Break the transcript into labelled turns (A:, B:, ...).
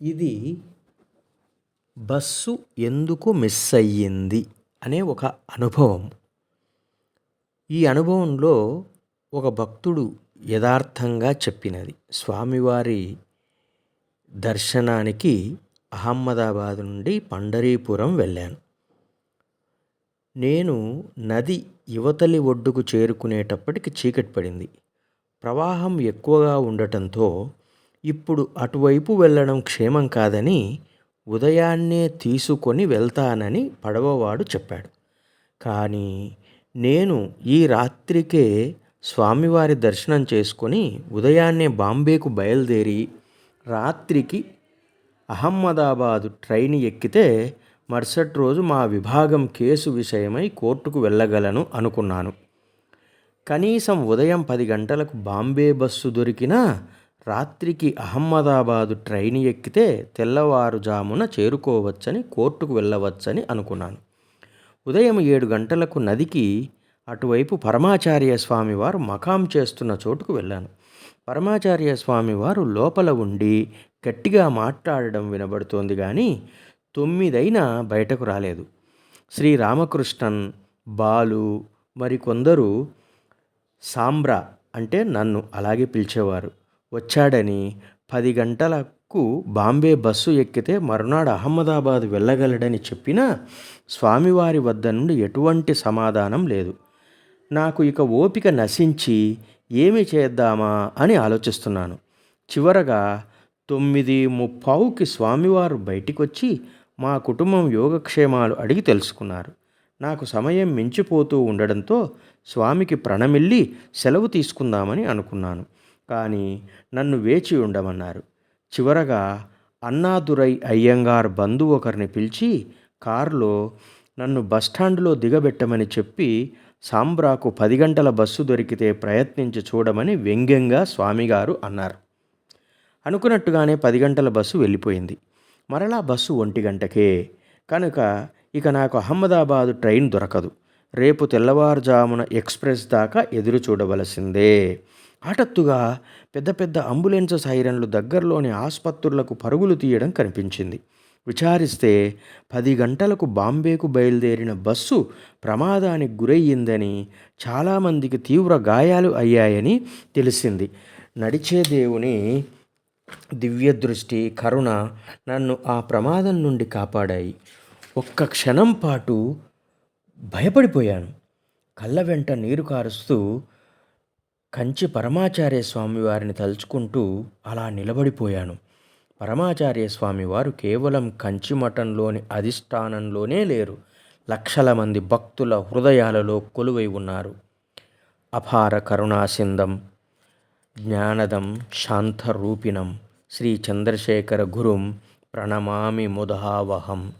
A: ఇది బస్సు ఎందుకు మిస్ అయ్యింది అనే ఒక అనుభవం. ఈ అనుభవంలో ఒక భక్తుడు యథార్థంగా చెప్పినది. స్వామివారి దర్శనానికి అహ్మదాబాద్ నుండి పండరీపురం వెళ్ళాను. నేను నది యువతలి ఒడ్డుకు చేరుకునేటప్పటికి చీకటి పడింది. ప్రవాహం ఎక్కువగా ఉండటంతో ఇప్పుడు అటువైపు వెళ్ళడం క్షేమం కాదని ఉదయాన్నే తీసుకొని వెళ్తానని పడవవాడు చెప్పాడు. కానీ నేను ఈ రాత్రికే స్వామివారి దర్శనం చేసుకొని ఉదయాన్నే బాంబేకు బయలుదేరి రాత్రికి అహ్మదాబాదు ట్రైన్ ఎక్కితే మరుసటి రోజు మా విభాగం కేసు విషయమై కోర్టుకు వెళ్ళగలను అనుకున్నాను. కనీసం ఉదయం పది గంటలకు బాంబే బస్సు దొరికినా రాత్రికి అహ్మదాబాదు ట్రైన్ ఎక్కితే తెల్లవారుజామున చేరుకోవచ్చని కోర్టుకు వెళ్ళవచ్చని అనుకున్నాను. ఉదయం ఏడు గంటలకు నదికి అటువైపు పరమాచార్య స్వామివారు మకాం చేస్తున్న చోటుకు వెళ్ళాను. పరమాచార్య స్వామివారు లోపల ఉండి గట్టిగా మాట్లాడడం వినబడుతోంది కానీ తొమ్మిదైనా బయటకు రాలేదు. శ్రీ రామకృష్ణన్ బాలు మరికొందరు సాంబ్రా అంటే నన్ను అలాగే పిలిచేవారు. వచ్చాడని పది గంటలకు బాంబే బస్సు ఎక్కితే మరునాడు అహ్మదాబాద్ వెళ్ళగలడని చెప్పినా స్వామివారి వద్ద నుండి ఎటువంటి సమాధానం లేదు. నాకు ఇక ఓపిక నశించి ఏమి చేద్దామా అని ఆలోచిస్తున్నాను. చివరగా తొమ్మిది ముప్పావుకి స్వామివారు బయటికొచ్చి మా కుటుంబం యోగక్షేమాలు అడిగి తెలుసుకున్నారు. నాకు సమయం మించిపోతూ ఉండడంతో స్వామికి ప్రణమిల్లి సెలవు తీసుకుందామని అనుకున్నాను. కానీ నన్ను వేచి ఉండమన్నారు. చివరగా అన్నాదురై అయ్యంగార్ బంధువు ఒకరిని పిలిచి కారులో నన్ను బస్టాండ్లో దిగబెట్టమని చెప్పి సాంబ్రాకు పది గంటల బస్సు దొరికితే ప్రయత్నించి చూడమని వ్యంగ్యంగా స్వామిగారు అన్నారు. అనుకున్నట్టుగానే పది గంటల బస్సు వెళ్ళిపోయింది. మరలా బస్సు ఒంటి గంటకే. కనుక ఇక నాకు అహ్మదాబాదు ట్రైన్ దొరకదు. రేపు తెల్లవారుజామున ఎక్స్ప్రెస్ దాకా ఎదురు చూడవలసిందే హఠాత్తుగా పెద్ద పెద్ద అంబులెన్స్ సైరన్లు దగ్గరలోని ఆసుపత్రులకు పరుగులు తీయడం కనిపించింది. విచారిస్తే పది గంటలకు బాంబేకు బయలుదేరిన బస్సు ప్రమాదానికి గురయ్యిందని చాలామందికి తీవ్ర గాయాలు అయ్యాయని తెలిసింది. నడిచే దేవుని దివ్య దృష్టి కరుణ నన్ను ఆ ప్రమాదం నుండి కాపాడాయి. ఒక్క క్షణం పాటు భయపడిపోయాను. కళ్ళ వెంట నీరు కారుస్తూ కంచి పరమాచార్య స్వామి వారిని తలుచుకుంటూ అలా నిలబడిపోయాను. పరమాచార్య స్వామి వారు కేవలం కంచి మఠంలోని అధిష్టానంలోనే లేరు. లక్షల మంది భక్తుల హృదయాలలో కొలువై ఉన్నారు. అపార కరుణాసిందం జ్ఞానదం శాంతరూపిణం శ్రీ చంద్రశేఖర గురుం ప్రణమామి ముదావహం.